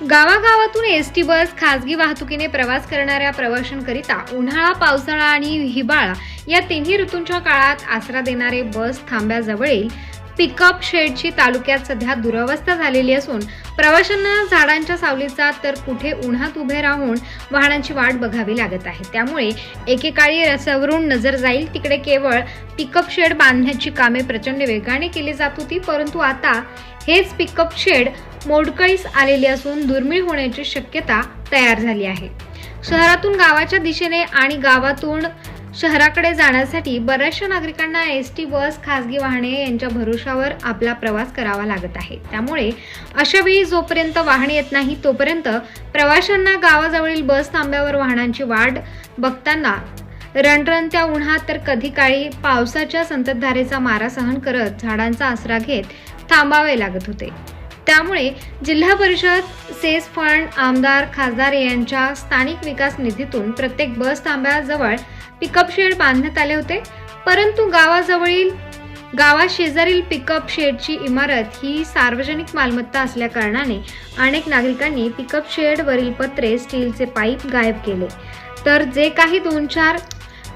गावागावातून S T bus खासगी वाहतुकीने प्रवास करणाऱ्या प्रवाशांकरिता उन्हाळा पावसाळा आणि हिवाळा या तिन्ही ऋतूंच्या काळात आसरा देणारे बस थांब्याजवळील पिकअप शेडची तालुक्यात सध्या दुरवस्था झालेली असून प्रवाशांना झाडांच्या सावलीचा तर कुठे उन्हात उभे राहून वाहनांची वाट बघावी लागत आहे. त्यामुळे एकेकाळी रस्त्यावरून नजर जाईल. तिकडे केवळ पिकअप शेड बांधण्याची कामे प्रचंड वेगाने केली जात होती परंतु आता हेच पिकअप शेड मोडकळीस आलेले असून दुर्मिळ होण्याची शक्यता तयार झाली आहे. शहरातून गावाच्या दिशेने आणि गावातून शहराकडे जाण्यासाठी बऱ्याचशा नागरिकांना एस टी बस खासगी वाहने यांच्या भरोशावर आपला प्रवास करावा लागत आहे. त्यामुळे अशा वेळी जोपर्यंत वाहने येत नाही तोपर्यंत प्रवाशांना गावाजवळील बस थांब्यावर वाहनांची वाट बघताना रणरणत्या उन्हात तर कधी काळी पावसाच्या संततधारेचा मारा सहन करत झाडांचा आसरा घेत थांबावे लागत होते. त्यामुळे जिल्हा परिषद सेस फंड आमदार खासदार यांच्या स्थानिक विकास निधीतून प्रत्येक बस थांब्याजवळ पिकअप शेड बांधण्यात आले होते. परंतु गावाजवळील गावा शेजारील पिकअप शेडची इमारत ही सार्वजनिक मालमत्ता असल्या कारणाने अनेक नागरिकांनी पिकअप शेडवरील पत्रे स्टीलचे पाईप गायब केले. तर जे काही दोन चार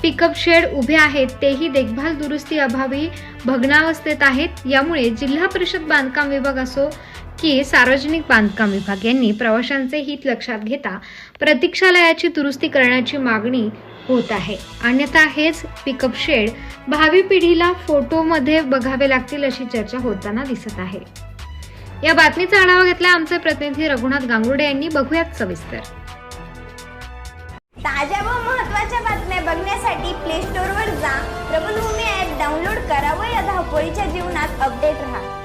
पिकअप शेड उभे आहेत तेही देखभाल दुरुस्ती अभावी भग्नावस्थेत आहेत. यामुळे जिल्हा परिषद बांधकाम विभाग असो की सार्वजनिक बांधकाम विभाग यांनी प्रवाशांचे हित लक्षात घेता प्रतीक्षालयाची दुरुस्ती करण्याची मागणी होत आहे. अन्यथा हेच पिकअप शेड भावी पिढीला फोटोमध्ये बघावे लागतील अशी चर्चा होताना दिसत आहे. या बातमीचा आढावा घेतला आमचे प्रतिनिधी रघुनाथ गांगुर्डे यांनी. बघूयात सविस्तर. ताज्या व महत्त्वाच्या बातम्या बघण्यासाठी प्ले स्टोअरवर जा. प्रबलभूमी ॲप डाउनलोड करा व या धावपळीच्या जीवनात अपडेट राहा.